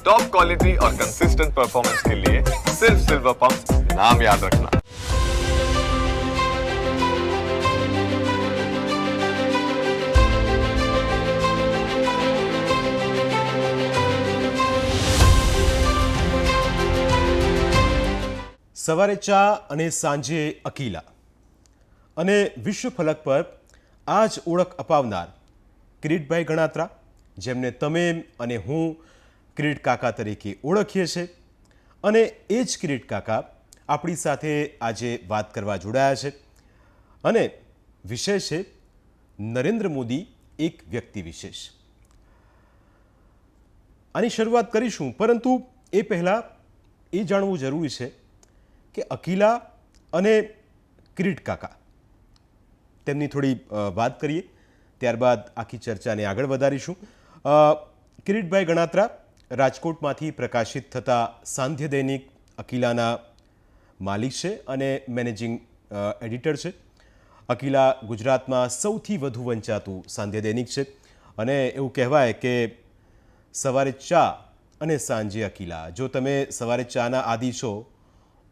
Top quality और consistent performance के लिए सिर्फ सिल्वर पंप नाम याद रखना સવારે ચા અને સાંજે અકીલા અને વિશ્વ ફલક પર આ જ ઓળખ અપાવનાર કિરીટભાઈ ગણાત્રા જેમને તમે અને હું કિરીટ કાકા તરીકે ઓળખીએ છીએ અને એ જ કિરીટ કાકા આપણી સાથે આજે વાત કરવા જોડાયા છે. અને વિષય છે નરેન્દ્ર મોદી એક વ્યક્તિ વિશેષ આની શરૂઆત કરીશું, પરંતુ એ પહેલાં એ જાણવું જરૂરી છે કે અકીલા અને કિરીટ કાકા, તેમની થોડી વાત કરીએ. ત્યારબાદ આખી ચર્ચાને આગળ વધારીશું. કિરીટભાઈ ગણાત્રા રાજકોટમાંથી પ્રકાશિત થતા સાંધ્ય દૈનિક અકીલાના માલિક છે અને મેનેજિંગ એડિટર છે. અકીલા ગુજરાતમાં સૌથી વધુ વંચાતું સાંધ્ય દૈનિક છે અને એવું કહેવાય કે સવારે ચા અને સાંજે અકીલા. જો તમે સવારે ચાના આદિ છો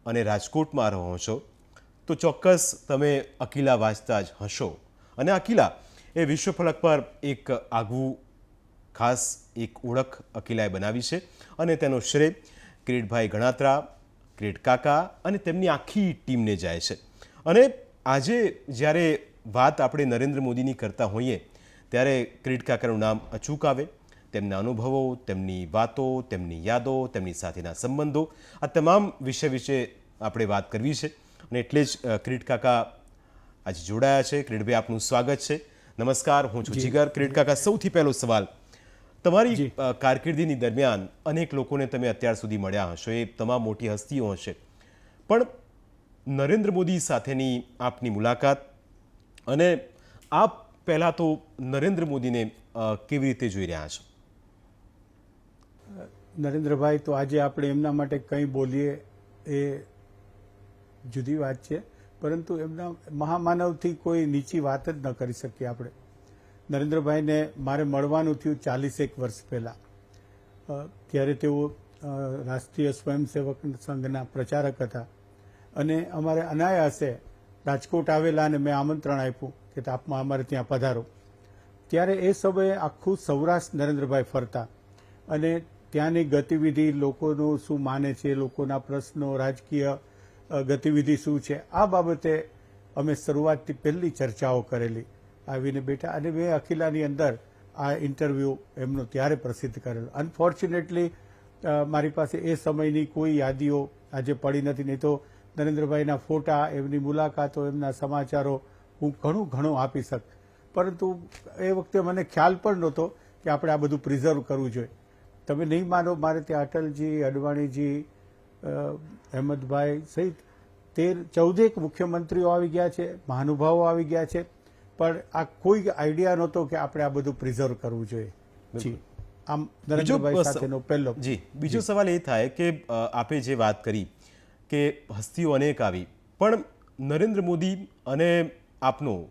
અને રાજકોટમાં રહો છો, તો ચોક્કસ તમે અકીલા વાંચતા જ હશો. અને અકીલા એ વિશ્વ ફલક પર એક આગવું ખાસ એક ઓળખ અકિલાએ બનાવી છે અને તેનો શ્રેય કિરીટભાઈ ગણાત્રા કિરીટ કાકા અને તેમની આખી ટીમને જાય છે. અને આજે જ્યારે વાત આપણે નરેન્દ્ર મોદીની કરતા હોઈએ ત્યારે કિરીટ કાકાનું નામ અચૂક આવે. તેમના અનુભવો તેમની વાતો તેમની યાદો તેમની સાથેના સંબંધો આ તમામ વિષય વિશે આપણે વાત કરવી છે. અને એટલે જ ક્રિટ કાકા આજે જોડાયા છે. ક્રિટભાઈ આપનું સ્વાગત છે. નમસ્કાર. હું છું જીગર. ક્રિટ કાકા સૌથી પહેલો સવાલ તમારી કારકિર્દીની દરમિયાન અનેક લોકોને તમે અત્યાર સુધી મળ્યા હશો એ તમામ મોટી હસ્તીઓ હશે. પણ નરેન્દ્ર મોદી સાથેની આપની મુલાકાત અને આપ પહેલાં તો નરેન્દ્ર મોદીને કેવી રીતે જોઈ રહ્યા છો? નરેન્દ્રભાઈ તો આજે આપણે એમના માટે કંઈ બોલીએ એ જુદી વાત છે. પરંતુ એમના મહામાનવથી કોઈ નીચી વાત જ ન કરી શકીએ આપણે. નરેન્દ્રભાઈને મારે મળવાનું થયું ચાલીસેક વર્ષ પહેલા. ત્યારે તેઓ રાષ્ટ્રીય સ્વયંસેવક સંઘના પ્રચારક હતા. અને અમારે અનાયાસે રાજકોટ આવેલા અને મેં આમંત્રણ આપ્યું કે તાપમાં અમારે ત્યાં પધારો. ત્યારે એ સમયે આખું સૌરાષ્ટ્ર નરેન્દ્રભાઈ ફરતા. અને ત્યાંની ગતિવિધિ લોકોનું શું માને છે, લોકોના પ્રશ્નો, રાજકીય ગતિવિધિ શું છે, આ બાબતે અમે શરૂઆતથી પહેલી ચર્ચાઓ કરેલી. આવીને બેઠા અને મેં અખિલાની અંદર આ ઇન્ટરવ્યૂ એમનો ત્યારે પ્રસિદ્ધ કરેલો. અનફોર્ચ્યુનેટલી મારી પાસે એ સમયની કોઈ યાદીઓ આજે પડી નથી. નહીં તો નરેન્દ્રભાઈના ફોટા, એમની મુલાકાતો, એમના સમાચારો હું ઘણું ઘણું આપી શક. પરંતુ એ વખતે મને ખ્યાલ પણ નહોતો કે આપણે આ બધું પ્રિઝર્વ કરવું જોઈએ. તમે નહીં માનો, મારે ત્યાં અટલજી, અડવાણીજી અહેમદભાઈ સહિત તેર, ચૌદેક મુખ્યમંત્રીઓ આવી ગયા છે, મહાનુભાવો આવી ગયા છે. પણ આ કોઈ આઈડિયા નહોતો કે આપણે આ બધું પ્રિઝર્વ કરવું જોઈએ. જી. આમ નરેન્દ્રભાઈ સાથેનો પહેલો. જી. બીજો સવાલ એ થાય કે આપે જે વાત કરી કે હસ્તીઓ અનેક આવી પણ નરેન્દ્ર મોદી અને આપનો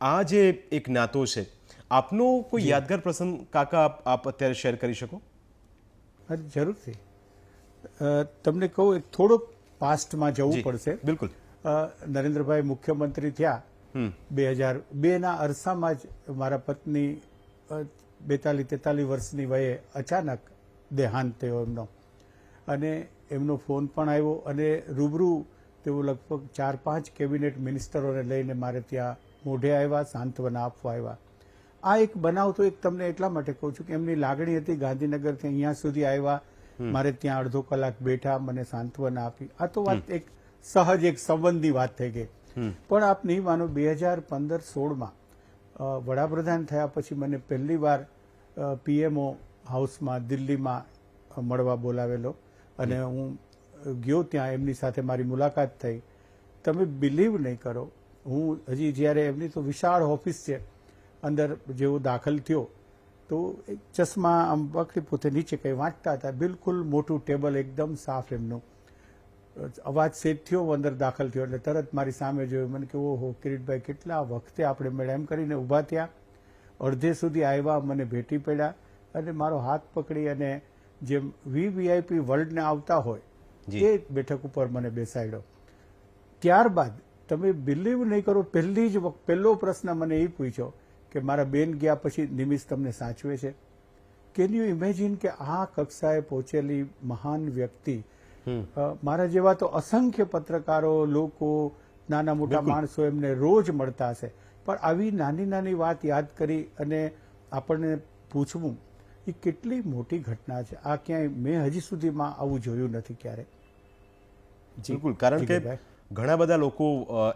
આ જે એક નાતો છે આપનો કોઈ યાદગાર પ્રસંગ કાકા આપ- અત્યારે શેર કરી શકો? જરૂરથી. તમને કહું થોડો પાસ્ટમાં જવું પડશે. બિલકુલ. નરેન્દ્રભાઈ મુખ્યમંત્રી થયા બે હજાર બેના અરસામાં જ મારા પત્ની બેતાલીસ તેતાલીસ વર્ષની વયે અચાનક દેહાંત થયો એમનો. અને એમનો ફોન પણ આવ્યો અને રૂબરૂ તેઓ લગભગ ચાર પાંચ કેબિનેટ મિનિસ્ટરોને લઈને મારે ત્યાં મોઢે આવ્યા સાંત્વના આપવા આવ્યા. આ એક બનાવ તો એક તમને એટલા માટે કહું છું કે એમની લાગણી હતી ગાંધીનગરથી અહીંયા સુધી આવ્યા. મારે ત્યાં અડધો કલાક બેઠા મને સાંત્વના આપી. આ તો વાત એક સહજ એક સંબંધી વાત થઈ ગઈ. પણ આપ નહીં માનો બે હજાર પંદર સોળમાં વડાપ્રધાન થયા પછી મને પહેલી વાર પીએમઓ હાઉસમાં દિલ્હીમાં મળવા બોલાવેલો અને હું ગયો ત્યાં એમની સાથે મારી મુલાકાત થઈ. તમે બિલીવ નહીં કરો. હું હજી જ્યારે એમની તો વિશાળ ઓફિસ છે અંદર જેવો દાખલ થયો તો એક ચશ્મા આમ વખતે પોતે નીચે કંઈ વાંચતા હતા. બિલકુલ મોટું ટેબલ એકદમ સાફ એમનું. અવાજ સેટ થયો અંદર દાખલ થયો. એટલે તરત મારી સામે જોયું. મને કે ઓહો કિરીટભાઈ કેટલા વખતે આપણે મળ્યા એમ કરીને ઊભા થયા. અડધે સુધી આવ્યા મને ભેટી પડ્યા અને મારો હાથ પકડી અને જેમ વીવીઆઈપી વર્લ્ડને આવતા હોય જી. એ બેઠક ઉપર મને બેસાડ્યો. ત્યારબાદ તમે બિલીવ નહીં કરો પહેલી જ પહેલો પ્રશ્ન મને એ પૂછ્યો કે મારા બેન ગયા પછી નિમિષ તમને સાચવે છે? કેન યુ ઇમેજિન કે આ કક્ષાએ પહોંચેલી મહાન વ્યક્તિ મારા જેવા તો અસંખ્ય પત્રકારો લોકો નાના મોટા માણસો એમને રોજ મળતા હશે. પણ આવી નાની નાની વાત યાદ કરી અને આપણને પૂછવું એ કેટલી મોટી ઘટના છે? આ ક્યાંય મેં હજી સુધીમાં આવું જોયું નથી ક્યારે? બિલકુલ. કારણ કે. ઘણા બધા લોકો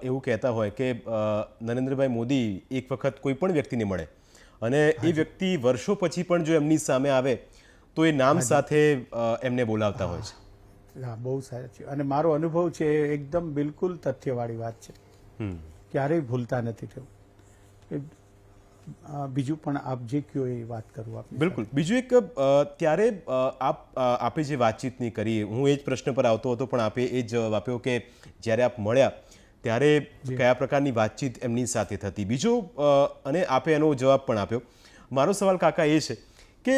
એવું કહેતા હોય કે નરેન્દ્રભાઈ મોદી એક વખત કોઈ પણ વ્યક્તિને મળે. અને એ વ્યક્તિ વર્ષો પછી પણ જો એમની સામે આવે તો એ નામ સાથે એમને બોલાવતા હોય છે. હા બહુ સારા છે. અને મારો અનુભવ છે એકદમ બિલકુલ તથ્યવાળી વાત છે. ક્યારેય ભૂલતા નથી થયું બીજું પણ આપ જે કયો એ વાત કરું આપ બિલકુલ. બીજું એક ત્યારે આપ આપે જે વાતચીતની કરી હું એ જ પ્રશ્ન પર આવતો હતો પણ આપે એ જ જવાબ આપ્યો કે જ્યારે આપ મળ્યા ત્યારે કયા પ્રકારની વાતચીત એમની સાથે થતી? બીજો અને આપે એનો જવાબ પણ આપ્યો. મારો સવાલ કાકા એ છે કે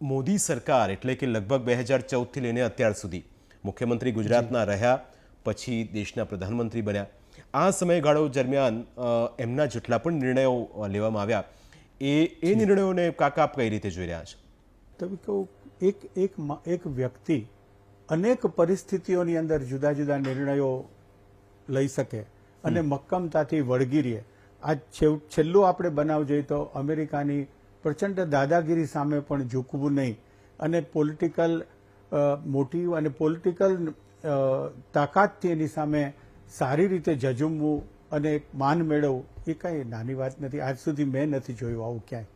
મોદી સરકાર એટલે કે લગભગ બે હજાર ચૌદથી લઈને અત્યાર સુધી મુખ્યમંત્રી ગુજરાતના રહ્યા પછી દેશના પ્રધાનમંત્રી બન્યા. આ સમયગાળો દરમિયાન એમના જેટલા પણ નિર્ણયો લેવામાં આવ્યા. એ એ નિર્ણયોને કાકા આપ કઈ રીતે જોઈ રહ્યા છે? તમે કહું એક એક એક વ્યક્તિ અનેક પરિસ્થિતિઓની અંદર જુદા જુદા નિર્ણયો લઈ શકે અને મક્કમતાથી વળગી રહે. આ છેલ્લું આપણે બનાવ જોઈએ તો અમેરિકાની પ્રચંડ દાદાગીરી સામે પણ ઝૂકવું નહીં. અને પોલિટિકલ મોટી અને પોલિટિકલ તાકાતથી એની સામે સારી રીતે જજુમવું અને એક માન મેળવવું, એ કાંઈ નાની વાત નથી. આજ સુધી મેં નથી જોયું આવું ક્યાંય.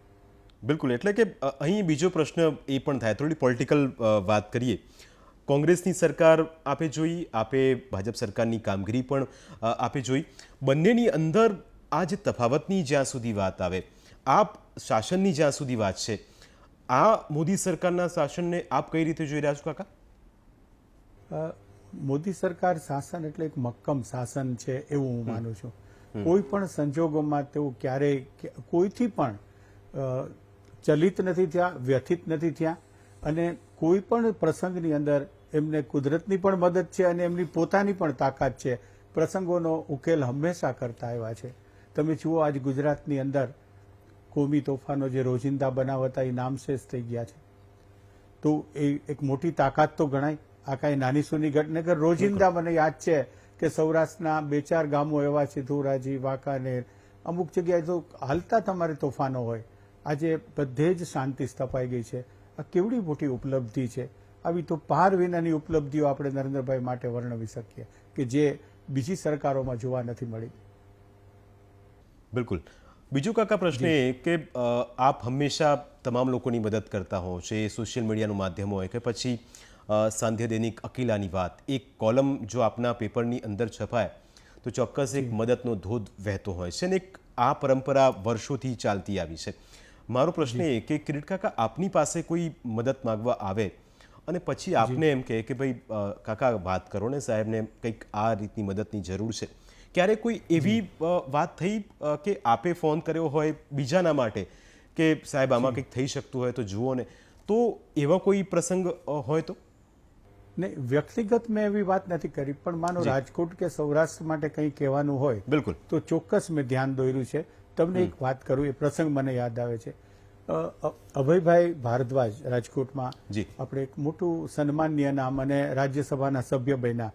બિલકુલ. એટલે કે અહીં બીજો પ્રશ્ન એ પણ થાય. થોડી પોલિટિકલ વાત કરીએ. કોંગ્રેસની સરકાર આપે જોઈ, આપે ભાજપ સરકારની કામગીરી પણ આપે જોઈ. બંનેની અંદર આ જે તફાવતની જ્યાં સુધી વાત આવે આપ શાસનની જ્યાં સુધી વાત છે આ મોદી સરકારના શાસનને આપ કઈ રીતે જોઈ રહ્યા છો કાકા? મોદી સરકાર શાસન એટલે એક મક્કમ શાસન છે એવું હું માનું છું. કોઈ પણ સંજોગોમાં તેઓ ક્યારેય કોઈથી પણ ચલિત નથી થયા વ્યથિત નથી થયા અને કોઈ પણ પ્રસંગની અંદર એમને કુદરતની પણ મદદ છે અને એમની પોતાની પણ તાકાત છે. પ્રસંગોનો ઉકેલ હંમેશા કરતા આવ્યા છે. તમે જુઓ આજ ગુજરાતની અંદર કોમી તોફાનો જે રોજિંદા બનાવ હતા એ નામશેષ થઈ ગયા છે. તો એ એક મોટી તાકાત તો ગણાય. આ કાંઈ નાની સુની ઘટના રોજિંદા મને યાદ છે કે સૌરાષ્ટ્રના બે ચાર ગામો એવા છે ધોરાજી વાંકાનેર અમુક જગ્યાએ તો હાલતા તમારે તોફાનો હોય આજે બધે જ શાંતિ સ્થપાઈ ગઈ છે. આ કેવડી મોટી ઉપલબ્ધિ છે. આવી તો પાર વિનાની ઉપલબ્ધિઓ આપણે નરેન્દ્રભાઈ માટે વર્ણવી શકીએ કે જે બીજી સરકારોમાં જોવા નથી મળી. બિલકુલ. બીજું કાકા પ્રશ્ન એ કે આપ હંમેશા તમામ લોકોની મદદ કરતા હો છે સોશિયલ મીડિયાનું માધ્યમ હોય કે પછી સાંધ્ય દૈનિક અકીલાની વાત એક કોલમ જો આપના પેપરની અંદર છપાય તો ચોક્કસ એક મદદનો ધોધ વહેતો હોય છે અને એક આ પરંપરા વર્ષોથી ચાલતી આવી છે. મારો પ્રશ્ન એ કે કિરીટ કાકા આપની પાસે કોઈ મદદ માગવા આવે? અને પછી આપને એમ કહે કે ભાઈ કાકા વાત કરો ને સાહેબને કંઈક આ રીતની મદદની જરૂર છે. ક્યારે કોઈ એવી વાત થઈ કે આપે ફોન કર્યો હોય બીજાના માટે કે સાહેબ આમાં કંઈક થઈ શકતું હોય તો જુઓ ને. તો એવા કોઈ પ્રસંગ હોય તો? ને વ્યક્તિગત મેં એવી વાત નથી કરી પણ માનો રાજકોટ કે સૌરાષ્ટ્ર માટે કંઈ કહેવાનું હોય બિલકુલ. તો ચોક્કસ મેં ધ્યાન દોર્યું છે. તમને એક વાત કરું એ પ્રસંગ મને યાદ આવે છે. અભયભાઈ ભારદ્વાજ રાજકોટમાં જી. આપણે એક મોટું સન્માનીય નામ અને રાજ્યસભાના સભ્ય બન્યા.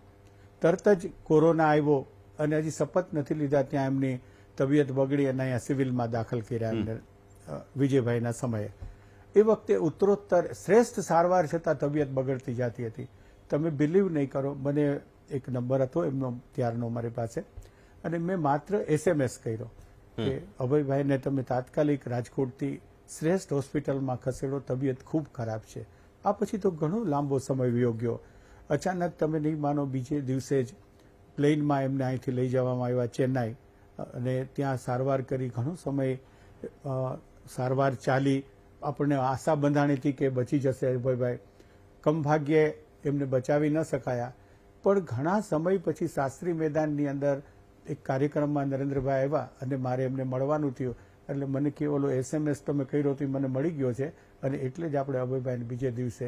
તરત જ કોરોના આવ્યો અને હજી શપથ નથી લીધા ત્યાં એમની તબિયત બગડી અને અહીંયા સિવિલમાં દાખલ કર્યા એમને વિજયભાઈના સમયે. એ વખતે ઉત્તરોત્તર શ્રેષ્ઠ સારવાર છતાં તબિયત બગડતી જતી હતી. તમે બિલીવ નહીં કરો. મને એક નંબર હતો એમનો ત્યારનો મારી પાસે. અને મેં માત્ર એસએમએસ કર્યો કે અભયભાઈને તમે તાત્કાલિક રાજકોટથી શ્રેષ્ઠ હોસ્પિટલમાં ખસેડો. તબિયત ખૂબ ખરાબ છે. આ પછી તો ઘણો લાંબો સમય વિયોગ્યો. અચાનક તમે નહીં માનો બીજે દિવસે જ પ્લેનમાં એમને અહીંથી લઈ જવામાં આવ્યા ચેન્નાઈ. અને ત્યાં સારવાર કરી ઘણો સમય સારવાર ચાલી. આપણને આશા બંધાણી હતી કે બચી જશે અભયભાઈ. કમ ભાગ્યે એમને બચાવી ન શકાયા. પણ ઘણા સમય પછી શાસ્ત્રી મેદાનની અંદર એક કાર્યક્રમમાં નરેન્દ્રભાઈ આવ્યા અને મારે એમને મળવાનું થયું. એટલે મને કે ઓલો એસએમએસ તમે કર્યો તો મને મળી ગયો છે. અને એટલે જ આપણે અભયભાઈને બીજે દિવસે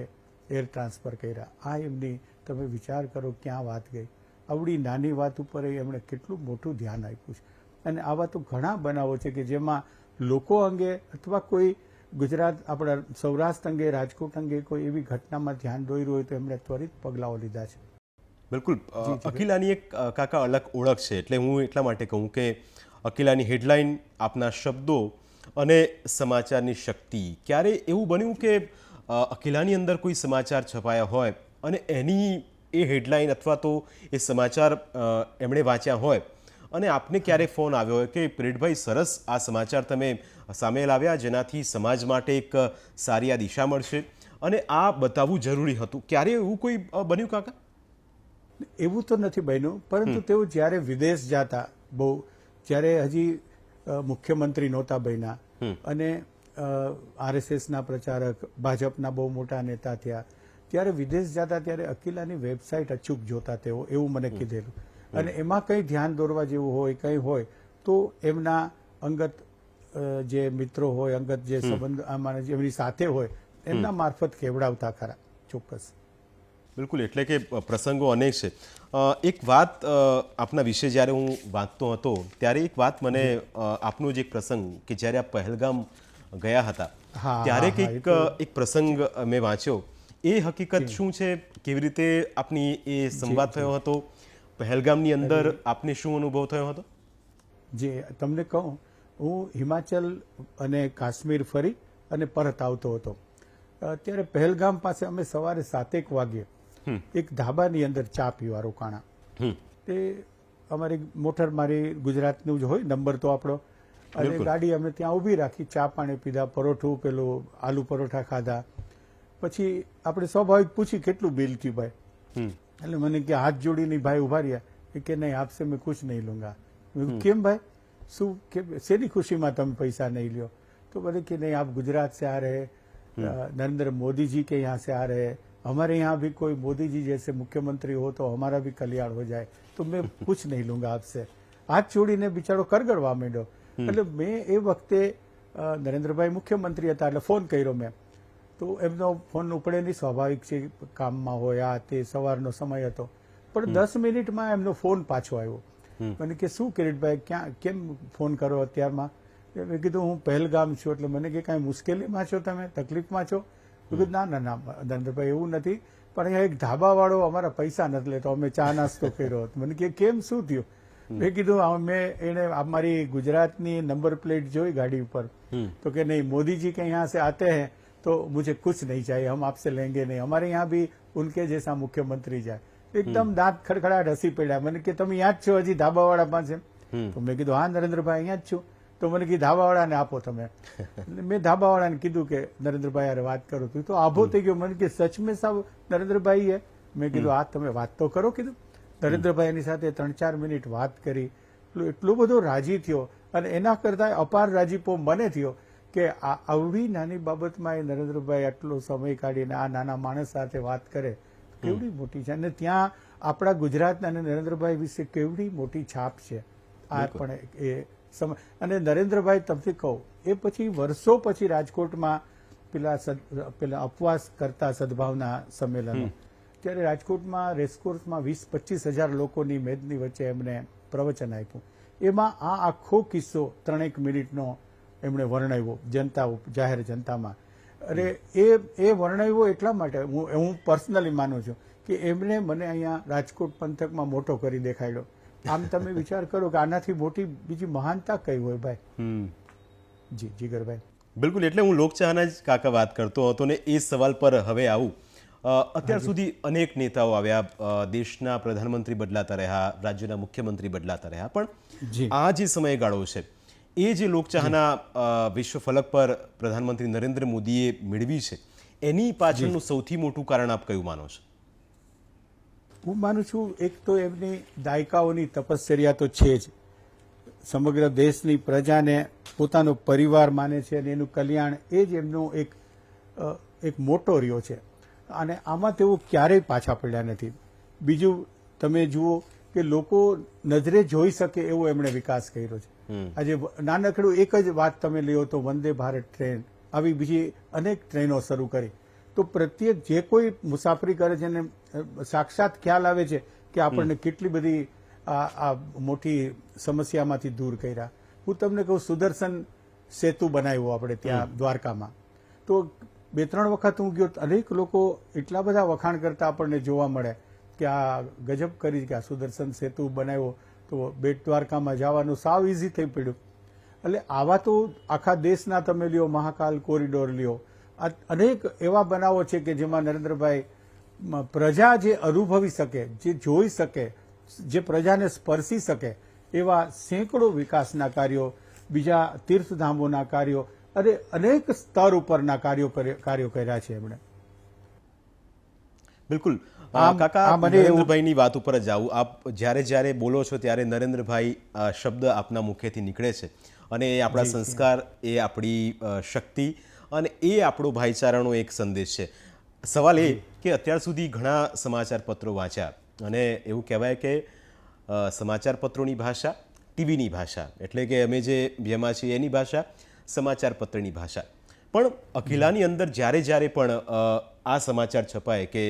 એર ટ્રાન્સફર કર્યા. આ એમની તમે વિચાર કરો ક્યાં વાત ગઈ. આવડી નાની વાત ઉપર એમણે કેટલું મોટું ધ્યાન આપ્યું છે. અને આવા તો ઘણા બનાવો છે કે જેમાં લોકો અંગે અથવા કોઈ ગુજરાત આપણા સૌરાષ્ટ્ર અંગે રાજકોટ અંગે કોઈ એવી ઘટનામાં ધ્યાન દોર્યું હોય તો એમણે ત્વરિત પગલાઓ લીધા છે. બિલકુલ. અકિલાની એક કાકા અલગ ઓળખ છે એટલે હું એટલા માટે કહું કે અકિલાની હેડલાઇન આપના શબ્દો અને સમાચારની શક્તિ ક્યારે એવું બન્યું કે અકિલાની અંદર કોઈ સમાચાર છપાયા હોય અને એની એ હેડલાઇન અથવા તો એ સમાચાર એમણે વાંચ્યા હોય. અને આપને ક્યારે ફોન આવ્યો હોય કે પીરીટભાઈ સરસ આ સમાચાર તમે સામે લાવ્યા જેનાથી સમાજ માટે એક સારી આ દિશા મળશે. અને આ બતાવવું જરૂરી હતું. ક્યારે એવું કોઈ બન્યું કાકા? એવું તો નથી બન્યું પરંતુ તેઓ જ્યારે વિદેશ જતા બહુ જ્યારે હજી મુખ્યમંત્રી નહોતા બન્યા અને આરએસએસના પ્રચારક ભાજપના બહુ મોટા નેતા થયા ત્યારે વિદેશ જતા ત્યારે અકિલાની વેબસાઇટ અચૂક જોતા તેઓ એવું મને કીધેલું. અને એમાં કંઈ ધ્યાન દોરવા જેવું હોય કંઈ હોય તો એમના અંગત જે મિત્રો હોય અંગત જે સંબંધ એમની સાથે હોય એમના મારફત કેવડાવતા ખરા ચોક્કસ. બિલકુલ એટલે કે પ્રસંગો અનેક છે. એક વાત આપના વિશે જ્યારે હું વાંચતો હતો ત્યારે એક વાત મને આપનો જ એક પ્રસંગ કે જ્યારે આપ પહેલગામ ગયા હતા ત્યારે કંઈક એક પ્રસંગ મેં વાંચ્યો. એ હકીકત શું છે? કેવી રીતે આપની એ સંવાદ થયો હતો? પહેલગામની અંદર આપને શું અનુભવ થયો હતો? જે તમને કહું હું હિમાચલ અને કાશ્મીર ફરી અને પરત આવતો હતો. અત્યારે ત્યારે પહેલગામ પાસે અમે સવારે સાતેક વાગ્યે એક ધાબાની અંદર ચા પીવા રોકાણા. તે અમારી મોટર મારી ગુજરાતનું જ હોય નંબર તો આપણો. અને ગાડી અમે ત્યાં ઊભી રાખી ચા પાણી પીધા પરોઠું પેલું આલુ પરોઠા ખાધા. પછી આપણે સ્વાભાવિક પૂછી કેટલું બિલ થયું ભાઈ હમ. એટલે મને કે હાથ જોડીને ભાઈ ઉભા રહ્યા એ કે નહીં આપસે મેં કુછ નહીં લૂંગા મેં કીધું, કેમ ભાઈ શું કે શેની ખુશીમાં તમે પૈસા નહીં લ્યો તો બોલે कि नहीं आप गुजरात से आ रहे हैं अ, नरेंद्र मोदी जी के यहाँ से आ रहे हैं हमारे यहाँ भी कोई मोदी जी जैसे मुख्यमंत्री हो तो हमारा भी कल्याण हो जाए तो मैं कुछ नहीं लूंगा आपसे હાથ જોડીને બિચારો કરગડવા માંડ્યો એટલે મેં એ વખતે અ, નરેન્દ્રભાઈ મુખ્યમંત્રી હતા એટલે ફોન કર્યો મેં તો એમનો ફોન ઉપડે નહીં સ્વાભાવિક છે કામમાં હોય આ તે સવારનો સમય હતો. પણ દસ મિનિટમાં એમનો ફોન પાછો આવ્યો. મને કે શું કિરીટભાઈ ક્યાં કેમ ફોન કરો અત્યારમાં? મેં કીધું હું પહેલગામ છું. એટલે મને કે કાંઈ મુશ્કેલીમાં છો તમે? તકલીફમાં છો? મેં કીધું ના ના ના ધનંદરભાઈ એવું નથી. પણ અહીંયા એક ધાબાવાળો અમારા પૈસા નથી લેતો. અમે ચા નાસ્તો કર્યો હતો. મને કે કેમ? શું થયું? મેં કીધું મેં એને અમારી ગુજરાતની નંબર પ્લેટ જોઈ ગાડી ઉપર. તો કે નહીં મોદીજી કઈ અહીંયા આતે હે. तो मुझे कुछ नहीं चाहिए हम आपसे लेंगे नहीं हमारे यहाँ भी उनके जैसा मुख्यमंत्री જાય એકદમ દાંત ખડખડાટ હસી પડ્યા મને કે તમે અહીંયા જ છો હજી ધાબાવાળા પાસે તો મેં કીધું હા નરેન્દ્રભાઈ અહીંયા જ છું તો મને કીધું ધાબાવાળાને આપો તમે એટલે મેં ધાબાવાળાને કીધું કે નરેન્દ્રભાઈ યાર વાત કરો તું તો આભો થઈ ગયો મને કે સચ મેં સાબ નરેન્દ્રભાઈ હે મેં કીધું હા તમે વાત તો કરો કીધું નરેન્દ્રભાઈ એની સાથે ત્રણ ચાર મિનિટ વાત કરી એટલો એટલો બધો રાજી થયો અને એના કરતા અપાર રાજીપો મને થયો કે આ આવડી નાની બાબતમાં એ નરેન્દ્રભાઈ આટલો સમય કાઢીને આ નાના માણસ સાથે વાત કરે કેવડી મોટી છે? અને ત્યાં આપણા ગુજરાતના અને નરેન્દ્રભાઈ વિશે કેવડી મોટી છાપ છે? આ પણ એ સમય. અને નરેન્દ્રભાઈ તમને કહું એ પછી વર્ષો પછી રાજકોટમાં પેલા પેલા અપવાસ કરતા સદભાવના સંમેલનો. ત્યારે રાજકોટમાં રેસકોર્સમાં વીસ પચીસ હજાર લોકોની મેદની વચ્ચે એમને પ્રવચન આપ્યું. એમાં આ આખો કિસ્સો ત્રણેક મિનિટનો એમણે વર્ણવ્યો જનતા જાહેર જનતામાં. અરે એ એ વર્ણવ્યો એટલા માટે હું હું પર્સનલી માનું છું કે એમણે મને અહીંયા રાજકોટ પંથકમાં મોટો કરી દેખાડ્યો. આમ તમે વિચાર કરો કે આનાથી મોટી બીજી મહાનતા કઈ હોય ભાઈ? હમ. જી જીગરભાઈ. બિલકુલ એટલે હું લોકચાહના જ કાકા વાત કરતો હતો ને એ સવાલ પર હવે આવું. અત્યાર સુધી અનેક નેતાઓ આવ્યા દેશના પ્રધાનમંત્રી બદલાતા રહ્યા રાજ્યના મુખ્યમંત્રી બદલાતા રહ્યા પણ આ જે સમયગાળો છે એ જે લોકચાહના વિશ્વ ફલક પર પ્રધાનમંત્રી નરેન્દ્ર મોદીએ મેળવી છે એની પાછળનું સૌથી મોટું કારણ આપ કયું માનો છો? હું માનું છું એક તો એમની દાયકાઓની તપશ્ચર્યા તો છે જ. સમગ્ર દેશની પ્રજાને પોતાનો પરિવાર માને છે અને એનું કલ્યાણ એ જ એમનો એક એક મોટો રહ્યો છે. અને આમાં તેઓ ક્યારેય પાછા પડ્યા નથી. બીજું તમે જુઓ કે લોકો નજરે જોઈ શકે એવો એમણે વિકાસ કર્યો છે. આજે નાનકડું એક જ વાત તમે લ્યો તો વંદે ભારત ટ્રેન આવી બીજી અનેક ટ્રેનો શરૂ કરી. તો પ્રત્યેક જે કોઈ મુસાફરી કરે છે એને સાક્ષાત ખ્યાલ આવે છે કે આપણને કેટલી બધી આ મોટી સમસ્યામાંથી દૂર કર્યા. હું તમને કહું સુદર્શન સેતુ બનાવ્યો આપણે ત્યાં દ્વારકામાં. તો બે ત્રણ વખત હું ગયો અનેક લોકો એટલા બધા વખાણ કરતા આપણને જોવા મળે કે આ ગજબ કરી કે આ સુદર્શન સેતુ બનાવ્યો તો બેટ દ્વારકામાં જવાનું સાવ ઇઝી થઈ પડ્યું. એટલે આવા તો આખા દેશના તમે લ્યો, મહાકાલ કોરિડોર લ્યો. આ અનેક એવા બનાવો છે કે જેમાં નરેન્દ્રભાઈ પ્રજા જે અનુભવી શકે, જે જોઈ શકે, જે પ્રજાને સ્પર્શી શકે, એવા સેંકડો વિકાસના કાર્યો, બીજા તીર્થધામોના કાર્યો, અને અનેક સ્તર ઉપરના કાર્યો કર્ય- કાર્યો કર્યા છે એમણે. બિલકુલ. કાકા નરેન્દ્રભાઈની વાત ઉપર જ આવું. આપ જ્યારે જ્યારે બોલો છો ત્યારે નરેન્દ્રભાઈ શબ્દ આપના મુખેથી નીકળે છે. અને એ આપણા સંસ્કાર એ આપણી શક્તિ અને એ આપણો ભાઈચારાનો એક સંદેશ છે. સવાલ એ કે અત્યાર સુધી ઘણા સમાચાર પત્રો વાંચ્યા અને એવું કહેવાય કે સમાચાર પત્રોની ભાષા ટીવીની ભાષા. એટલે કે અમે જે જેમાં છીએ એની ભાષા સમાચાર પત્રની ભાષા. પણ અખિલાની અંદર જ્યારે જ્યારે પણ આ સમાચાર છપાય કે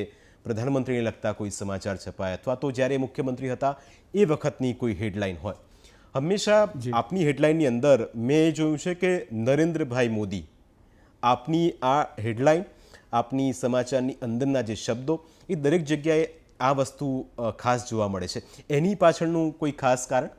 પ્રધાનમંત્રીને લગતા કોઈ સમાચાર છપાય અથવા તો જ્યારે મુખ્યમંત્રી હતા એ વખતની કોઈ હેડલાઇન હોય. હંમેશા આપની હેડલાઇનની અંદર મેં જોયું છે કે નરેન્દ્રભાઈ મોદી આપની આ હેડલાઇન આપની સમાચારની અંદરના જે શબ્દો એ દરેક જગ્યાએ આ વસ્તુ ખાસ જોવા મળે છે. એની પાછળનું કોઈ ખાસ કારણ?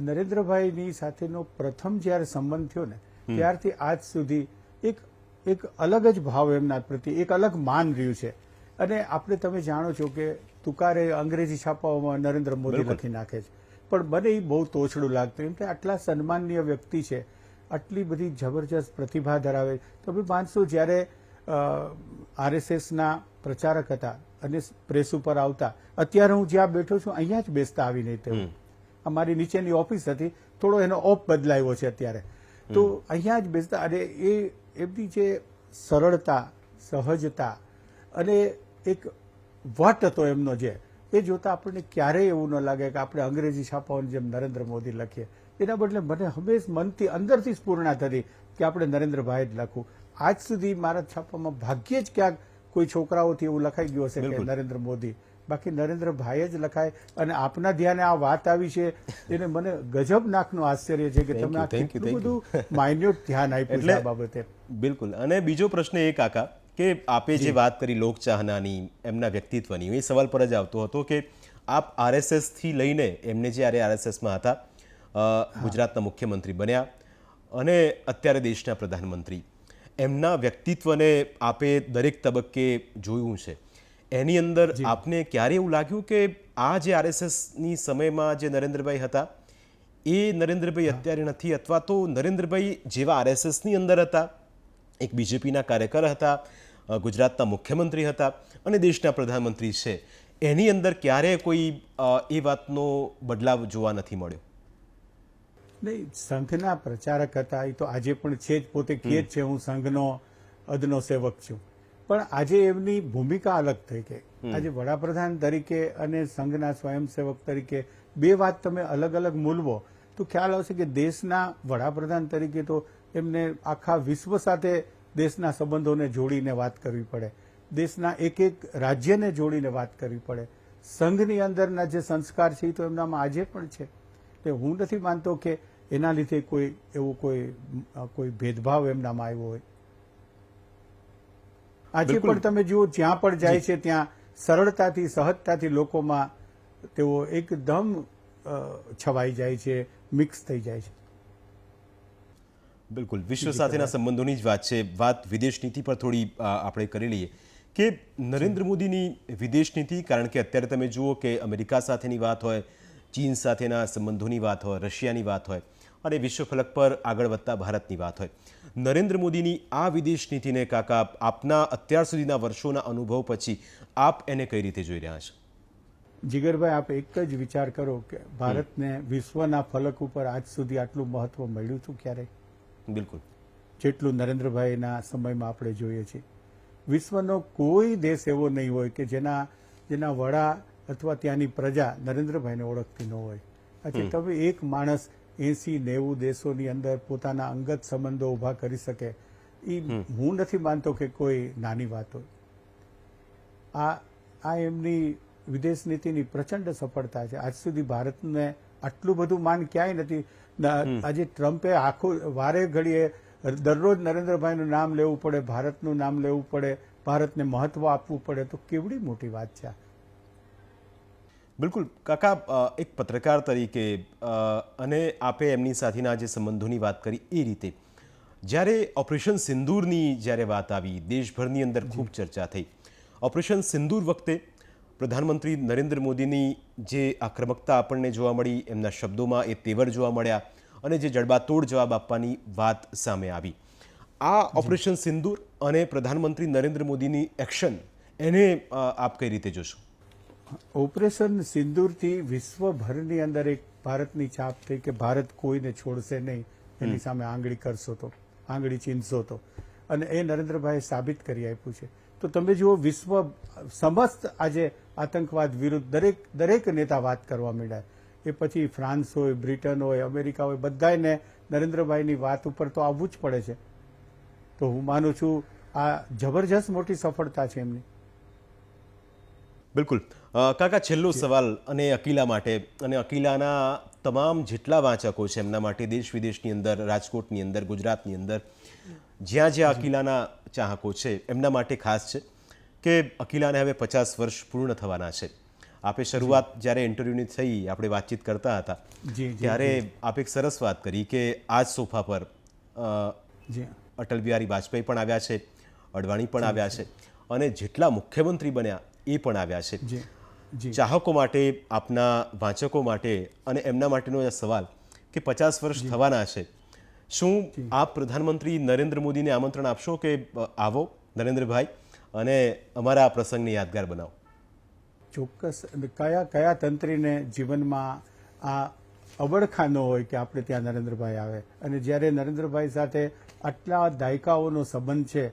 નરેન્દ્રભાઈની સાથેનો પ્રથમ જ્યારે સંબંધ થયો ને ત્યારથી આજ સુધી એક એક અલગ જ ભાવ એમના પ્રત્યે એક અલગ માન રહ્યું છે. અને આપણે તમે જાણો છો કે તુકારે અંગ્રેજી છાપાઓમાં નરેન્દ્ર મોદી. લખી નાખે છે. પણ મને એ બહુ તોછડું લાગતું એમ કે આટલા સન્માનનીય વ્યક્તિ છે આટલી બધી જબરજસ્ત પ્રતિભા ધરાવે. તમે માનશો જ્યારે આરએસએસના પ્રચારક હતા અને પ્રેસ ઉપર આવતા અત્યારે હું જ્યાં બેઠો છું અહીંયા જ બેસતા આવીને તેઓ. અમારી નીચેની ઓફિસ હતી થોડો એનો ઓફ બદલાયો છે અત્યારે. તો અહીંયા જ બેસતા અને એ એમની જે સરળતા સહજતા અને એક વટ હતો એમનો જે એ જોતા આપણને ક્યારેય એવું ન લાગે કે આપણે અંગ્રેજી છાપાઓની જેમ નરેન્દ્ર મોદી લખીએ. એના બદલે મને હંમેશ મનથી અંદરથી સ્ફૂર્ણા થતી કે આપણે નરેન્દ્રભાઈ જ લખવું આજ સુધી મારા છાપામાં ભાગ્યે જ ક્યાંક કોઈ છોકરાઓથી એવું લખાઈ ગયું હશે કે નરેન્દ્ર મોદી બાકી નરેન્દ્રભાઈ જ લખાય અને આપના ધ્યાને આ વાત આવી છે એને મને ગજબ નાકનું આશ્ચર્ય છે કે તમે કેટલું બધું માઇન્યુટ ધ્યાન આપ્યું છે આ બાબતે. બિલકુલ. અને બીજો પ્રશ્ન એ કાકા કે આપે જે વાત કરી લોકચાહનાની એમના વ્યક્તિત્વની એ સવાલ પર જ આવતો હતો કે આપ આરએસએસથી લઈને એમને જ્યારે આરએસએસમાં હતા ગુજરાતના મુખ્યમંત્રી બન્યા અને અત્યારે દેશના પ્રધાનમંત્રી એમના વ્યક્તિત્વને આપે દરેક તબક્કે જોયું છે. એની અંદર આપને ક્યારે એવું લાગ્યું કે આ જે આરએસએસની સમયમાં જે નરેન્દ્રભાઈ હતા એ નરેન્દ્રભાઈ અત્યારે નથી અથવા તો નરેન્દ્રભાઈ જેવા આરએસએસની અંદર હતા એક બીજેપીના કાર્યકર હતા ગુજરાતના મુખ્યમંત્રી હતા અને દેશના પ્રધાનમંત્રી છે. એની અંદર ક્યારે કોઈ એ વાતનો બદલાવ જોવા નથી મળ્યો? નહીં સંઘના પ્રચારક હતા એ તો આજે પણ છે જ પોતે કહે જ છે હું સંઘનો અદનો સેવક છું. પણ આજે એમની ભૂમિકા અલગ થઈ ગઈ. આજે વડાપ્રધાન તરીકે અને સંઘના સ્વયંસેવક તરીકે બે વાત તમે અલગ અલગ મૂલવો તો ખ્યાલ આવશે કે દેશના વડાપ્રધાન તરીકે તો એમને આખા વિશ્વ સાથે દેશના સંબંધોને જોડીને વાત કરવી પડે. દેશના એક એક રાજ્યને જોડીને વાત કરવી પડે. સંઘની અંદરના જે સંસ્કાર છે એ તો એમનામાં આજે પણ છે. એટલે હું નથી માનતો કે એના લીધે કોઈ એવો કોઈ કોઈ ભેદભાવ એમનામાં આવ્યો હોય. આજે પણ તમે જુઓ જ્યાં પણ જાય છે ત્યાં સરળતાથી સહજતાથી લોકોમાં તેઓ એકદમ છવાઈ જાય છે મિક્સ થઈ જાય છે. બિલકુલ. વિશ્વ સાથેના સંબંધોની જ વાત છે. વાત વિદેશ નીતિ પર થોડી આપણે કરી લઈએ. કે નરેન્દ્ર મોદીની વિદેશ નીતિ કારણ કે અત્યારે તમે જુઓ કે અમેરિકા સાથેની વાત હોય ચીન સાથેના સંબંધોની વાત હોય રશિયાની વાત હોય અને વિશ્વ ફલક પર આગળ વધતા ભારતની વાત હોય. નરેન્દ્ર મોદીની આ વિદેશ નીતિને કાકા આપના અત્યાર સુધીના વર્ષોના અનુભવ પછી આપ એને કઈ રીતે જોઈ રહ્યા છો? જીગરભાઈ આપ એક જ વિચાર કરો કે ભારતને વિશ્વના ફલક ઉપર આજ સુધી આટલું મહત્વ મળ્યું હતું ક્યારેય બિલકુલ. જેટલું નરેન્દ્રભાઈના સમયમાં આપણે જોઈએ છીએ. વિશ્વનો કોઈ દેશ એવો નહીં હોય કે જેના જેના વડા અથવા ત્યાંની પ્રજા નરેન્દ્રભાઈને ઓળખતી ન હોય. આજે તમે એક માણસ એસી નેવું દેશોની અંદર પોતાના અંગત સંબંધો ઊભા કરી શકે એ હું નથી માનતો કે કોઈ નાની વાત હોય. આ આ એમની વિદેશ નીતિની પ્રચંડ સફળતા છે. આજ સુધી ભારતને આટલું બધું માન ક્યાંય નથી. આજે ટ્રમ્પે આખું વારે ઘડીએ દરરોજ નરેન્દ્રભાઈનું નામ લેવું પડે ભારતનું નામ લેવું પડે ભારતને મહત્વ આપવું પડે તો કેવડી મોટી વાત છે આ. બિલકુલ. કાકા એક પત્રકાર તરીકે અને આપે એમની સાથેના જે સંબંધોની વાત કરી એ રીતે. જ્યારે ઓપરેશન સિંદૂરની જ્યારે વાત આવી દેશભરની અંદર ખૂબ ચર્ચા થઈ. ઓપરેશન સિંદૂર વખતે પ્રધાનમંત્રી નરેન્દ્ર મોદીની જે આક્રમકતા આપણને જોવા મળી એમના શબ્દોમાં એ તેવર જોવા મળ્યા અને જે જડબાતોડ જવાબ આપવાની વાત સામે આવી. આ ઓપરેશન સિંદૂર અને પ્રધાનમંત્રી નરેન્દ્ર મોદીની એક્શન એને આપ કઈ રીતે જોશો? ઓપરેશન સિંદૂરથી વિશ્વભરની અંદર એક ભારતની છાપ થઈ કે ભારત કોઈને છોડશે નહીં એની સામે આંગળી કરશો તો આંગળી ચીંધશો તો. અને એ નરેન્દ્રભાઈએ સાબિત કરી આપ્યું છે. તો તમે જુઓ વિશ્વ સમસ્ત આજે આતંકવાદ વિરુદ્ધ દરેક દરેક નેતા વાત કરવા માંડ્યા. એ પછી ફ્રાન્સ હોય બ્રિટન હોય અમેરિકા હોય બધાને નરેન્દ્રભાઈની વાત ઉપર તો આવવું જ પડે છે. તો હું માનું છું આ જબરજસ્ત મોટી સફળતા છે એમની. બિલકુલ. કાકા છેલ્લો સવાલ અને અકીલા માટે. અને અકીલાના તમામ જેટલા વાંચકો છે એમના માટે દેશ વિદેશની અંદર રાજકોટની અંદર ગુજરાતની અંદર જ્યાં જ્યાં અકીલાના ચાહકો છે એમના માટે ખાસ છે કે અકીલાને હવે પચાસ વર્ષ પૂર્ણ થવાના છે. આપે શરૂઆત જ્યારે ઇન્ટરવ્યૂની થઈ આપણે વાતચીત કરતા હતા ત્યારે આપે એક સરસ વાત કરી કે આ જ સોફા પર અટલ બિહારી વાજપેયી પણ આવ્યા છે અડવાણી પણ આવ્યા છે અને જેટલા મુખ્યમંત્રી બન્યા એ પણ આવ્યા છે. ચાહકો માટે આપના વાંચકો માટે અને એમના માટેનો સવાલ કે પચાસ વર્ષ થવાના છે. શું આપ પ્રધાનમંત્રી નરેન્દ્ર મોદીને આમંત્રણ આપશો કે આવો નરેન્દ્રભાઈ અને અમારા આ પ્રસંગને યાદગાર બનાવો? ચોક્કસ. કયા કયા તંત્રીને જીવનમાં આ અવળખાનો ન હોય કે આપણે ત્યાં નરેન્દ્રભાઈ આવે? અને જ્યારે નરેન્દ્રભાઈ સાથે આટલા દાયકાઓનો સંબંધ છે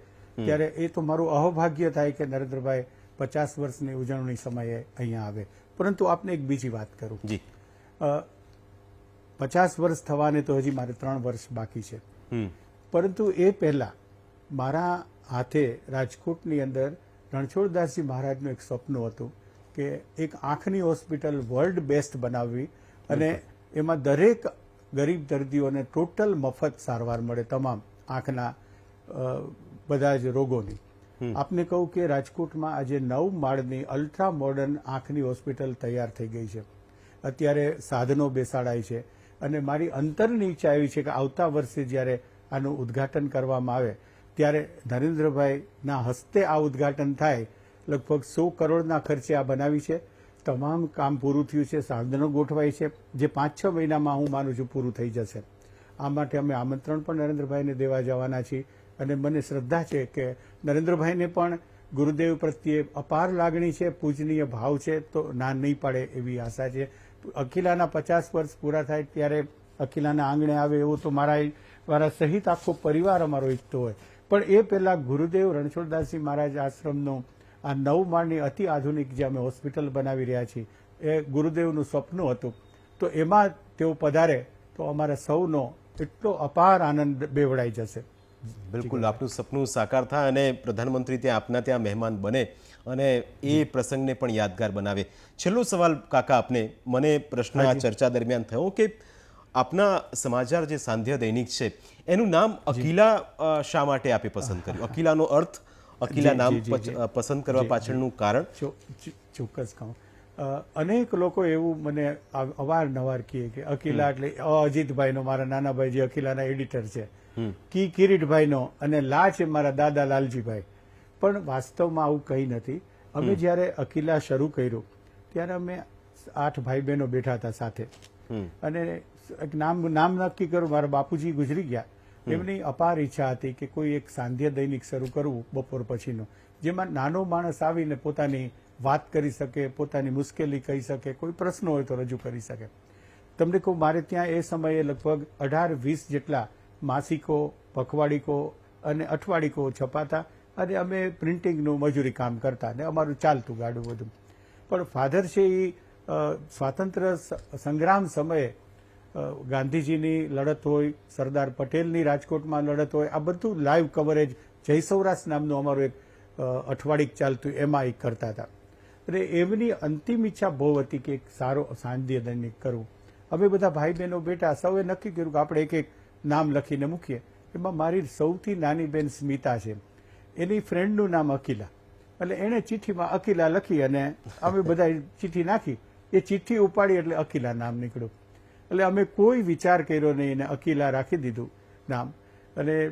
ત્યારે એ તો મારું અહોભાગ્ય થાય કે નરેન્દ્રભાઈ પચાસ વર્ષની ઉજવણી સમયે અહીંયા આવે. પરંતુ આપને એક બીજી વાત કરું. જી. પચાસ વર્ષ થવાને તો હજી મારે ત્રણ વર્ષ બાકી છે. પરંતુ એ પહેલા મારા હાથે રાજકોટની અંદર રણછોડદાસજી મહારાજનું એક સ્વપ્ન હતું કે એક આંખની હોસ્પિટલ વર્લ્ડ બેસ્ટ બનાવવી અને એમાં દરેક ગરીબ દર્દીઓને ટોટલ મફત સારવાર મળે તમામ આંખના બધા જ રોગોની. આપને કહું કે રાજકોટમાં આજે નવ માળની અલ્ટ્રા મોડર્ન આંખની હોસ્પિટલ તૈયાર થઈ ગઈ છે. અત્યારે સાધનો બેસાડાય છે. અને મારી અંતરની ઈચ્છા એવી છે કે આવતા વર્ષે જ્યારે આનું ઉદ્ઘાટન કરવામાં આવે, ત્યારે નરેન્દ્રભાઈના હસ્તે આ ઉદ્ઘાટન થાય. લગભગ સો કરોડના ખર્ચે આ બનાવી છે. તમામ કામ પૂરું થયું છે. સાધનો ગોઠવાય છે. જે પાંચ છ મહિનામાં હું માનું છું પૂરું થઈ જશે. આ માટે અમે આમંત્રણ પણ નરેન્દ્રભાઈને દેવા જવાના છીએ. અને મને શ્રદ્ધા છે કે નરેન્દ્રભાઈને પણ ગુરુદેવ પ્રત્યે અપાર લાગણી છે, પૂજનીય ભાવ છે, તો ના નહીં પાડે એવી આશા છે. અખિલાના પચાસ વર્ષ પૂરા થાય ત્યારે અખિલાના આંગણે આવે એવો તો મારા મારા સહિત આખો પરિવાર અમારો ઈચ્છતો હોય. પણ એ પહેલા ગુરુદેવ રણછોડદાસજી મહારાજ આશ્રમનો આ નવ માળની અતિ આધુનિક જે અમે હોસ્પિટલ બનાવી રહ્યા છીએ, એ ગુરુદેવનું સ્વપ્ન હતું. તો એમાં તેઓ પધારે, તો અમારા સૌનો એટલો અપાર આનંદ બેવડાઈ જશે. બિલકુલ આપનું સપનું સાકાર થાય અને પ્રધાનમંત્રી ત્યાં આપના ત્યાં મહેમાન બને અને એ પ્રસંગને પણ યાદગાર બનાવે. છેલ્લો સવાલ કાકા આપને મને પ્રશ્ન આ ચર્ચા દરમિયાન થયો કે આપના સમાચાર જે સાંધ્ય દૈનિક છે એનું નામ અકીલા શા માટે આપે પસંદ કર્યું? અકીલાનો અર્થ અકીલા નામ. પસંદ કરવા પાછળનું કારણ? ચોક્કસ કહું. અનેક લોકો એવું મને અવારનવાર કહે કે અકિલા એટલે અજીતભાઈનો મારા નાના ભાઈ જે અકીલાના એડિટર છે. કી કિરીટભાઈનો અને લા છે મારા દાદા લાલજીભાઈ. પણ વાસ્તવમાં આવું કંઈ નથી. અમે જ્યારે અકિલા શરૂ કર્યું ત્યારે અમે આઠ ભાઈ બહેનો બેઠા હતા સાથે. અને એક નામ નામ નક્કી કરું મારા બાપુજી ગુજરી ગયા. એમની અપાર ઈચ્છા હતી કે કોઈ એક સાંધ્ય દૈનિક શરૂ કરવું બપોર પછીનું. જેમાં નાનો માણસ આવીને પોતાની વાત કરી શકે પોતાની મુશ્કેલી કહી શકે કોઈ પ્રશ્ન હોય તો રજૂ કરી શકે. તમને કહું મારે ત્યાં એ સમયે લગભગ અઢાર વીસ જેટલા માસિકો, પખવાડિકો અને અઠવાડિકો છપાતા અને અમે પ્રિન્ટિંગનું મજૂરી કામ કરતા અને અમારું ચાલતું ગાડું બધું. પણ ફાધર છે એ સ્વાતંત્ર્ય સંગ્રામ સમયે ગાંધીજીની લડત હોય, સરદાર પટેલની રાજકોટમાં લડત હોય, આ બધું લાઈવ કવરેજ જય સૌરાષ્ટ્ર નામનું અમારું એક અઠવાડિક ચાલતું એમાં એ કરતા હતા. અને એમની અંતિમ ઈચ્છા બહુ હતી કે એક સારો સાંધ્ય દૈનિક કરવું અમે બધા ભાઈ બહેનો બેટા સૌએ નક્કી કર્યું કે આપણે એક એક નામ લખીને મૂકીએ. એમાં મારી સૌથી નાની બેન સ્મિતા છે. એની ફ્રેન્ડનું નામ અકિલા. એટલે એણે ચિઠ્ઠીમાં અકિલા લખી અને અમે બધા ચિઠ્ઠી નાખી. એ ચિઠ્ઠી ઉપાડી એટલે અકિલા નામ નીકળ્યું. એટલે અમે કોઈ વિચાર કર્યો નહીં, એને અકિલા રાખી દીધું નામ. અને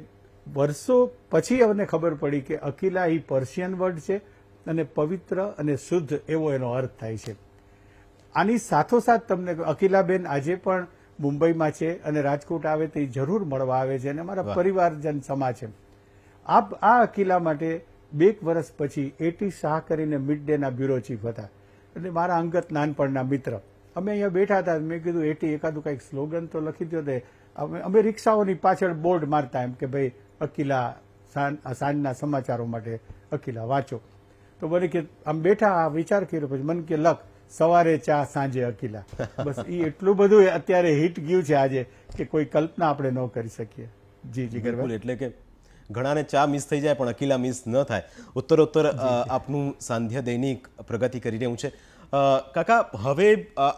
વર્ષો પછી અમને ખબર પડી કે અકિલા એ પર્શિયન વર્ડ છે અને પવિત્ર અને શુદ્ધ એવો એનો અર્થ થાય છે. આની સાથોસાથ તમને અકીલાબેન આજે પણ મુંબઈમાં છે અને રાજકોટ આવે તો એ જરૂર મળવા આવે છે અને અમારા પરિવારજન સમા છે. આપ આ અકિલા માટે બેક વર્ષ પછી એટી શાહ કરીને મિડ ડેના બ્યુરો ચીફ હતા. એટલે મારા અંગત નાનપણના મિત્ર. અમે અહીંયા બેઠા હતા મેં કીધું એટી એકાદું કંઈક સ્લોગન તો લખી દો તે. અમે અમે રિક્ષાઓની પાછળ બોર્ડ મારતા એમ કે ભાઈ અકિલા સાંજ સાંજના સમાચારો માટે અકિલા વાંચો. તો મને કે આમ બેઠા આ વિચાર કર્યો પછી મને કે લખ સવારે ચા સાંજે અકીલા. બસ એ એટલું બધું અત્યારે હિટ ગયું છે આજે કે કોઈ કલ્પના આપણે ન કરી શકીએ. જી જી બિલકુલ એટલે કે ઘણાને ચા મિસ થઈ જાય પણ અકીલા મિસ ન થાય. ઉત્તરોત્તર આપનું સાંધ્ય દૈનિક પ્રગતિ કરી રહ્યું છે. કાકા હવે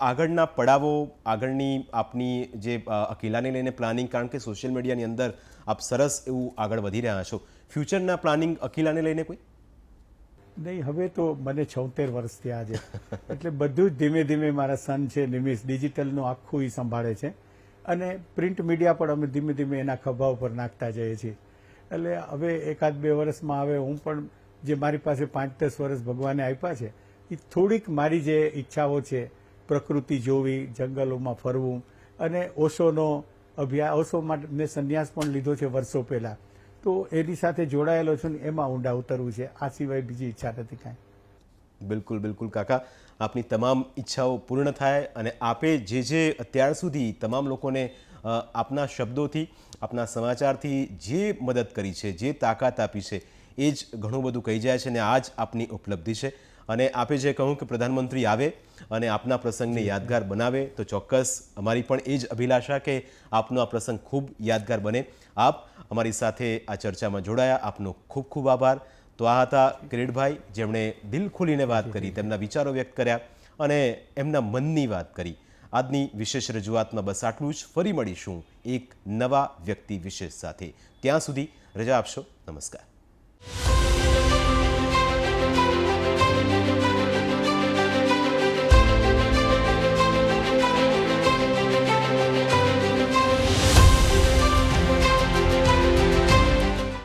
આગળના પડાવો આગળની આપની જે અકીલાને લઈને પ્લાનિંગ કારણ કે સોશિયલ મીડિયાની અંદર આપ સરસ એવું આગળ વધી રહ્યા છો. ફ્યુચરના પ્લાનિંગ અકીલાને લઈને કોઈ? નહીં, હવે તો મને છોતેર વર્ષ થયા છે. એટલે બધું જ ધીમે ધીમે મારા સન છે, નિમિષ, ડિજિટલનું આખું એ સંભાળે છે. અને પ્રિન્ટ મીડિયા પણ અમે ધીમે ધીમે એના ખભા ઉપર નાખતા જઈએ છીએ. એટલે હવે એકાદ બે વર્ષમાં હવે હું પણ જે મારી પાસે પાંચ દસ વર્ષ ભગવાને આપ્યા છે એ થોડીક મારી જે ઈચ્છાઓ છે, પ્રકૃતિ જોવી, જંગલોમાં ફરવું, અને ઓશોનો અભ્યાસ ઓશો માટે મેં સંન્યાસ પણ લીધો છે વર્ષો પહેલા. તો એની સાથે જોડાયેલો છું ને એમાં ઊંડા ઉતરવું છે. આ સિવાય બીજી ઈચ્છા નથી કાંઈ. બિલકુલ બિલકુલ કાકા. આપની તમામ ઈચ્છાઓ પૂર્ણ થાય અને આપે જે જે અત્યાર સુધી તમામ લોકોને આપના શબ્દોથી, આપના સમાચારથી જે મદદ કરી છે, જે તાકાત આપી છે, એ જ ઘણું બધું કહી જાય છે અને આ જ આપની ઉપલબ્ધિ છે. અને આપે જે કહ્યું કે પ્રધાનમંત્રી આવે અને આપના પ્રસંગને યાદગાર બનાવે, તો ચોક્કસ અમારી પણ એ જ અભિલાષા કે આપનો આ પ્રસંગ ખૂબ યાદગાર બને. આપ અમારી સાથે આ ચર્ચામાં જોડાયા. આપનો ખૂબ ખૂબ આભાર. તો આ હતા કિરીટભાઈ, જેમણે દિલ ખોલીને વાત કરી, તેમના વિચારો વ્યક્ત કર્યા અને એમના મનની વાત કરી. આજની વિશેષ રજૂઆતમાં બસ આટલું જ. ફરી મળીશું એક નવા વ્યક્તિ વિશેષ સાથે. ત્યાં સુધી રજા આપશો. નમસ્કાર.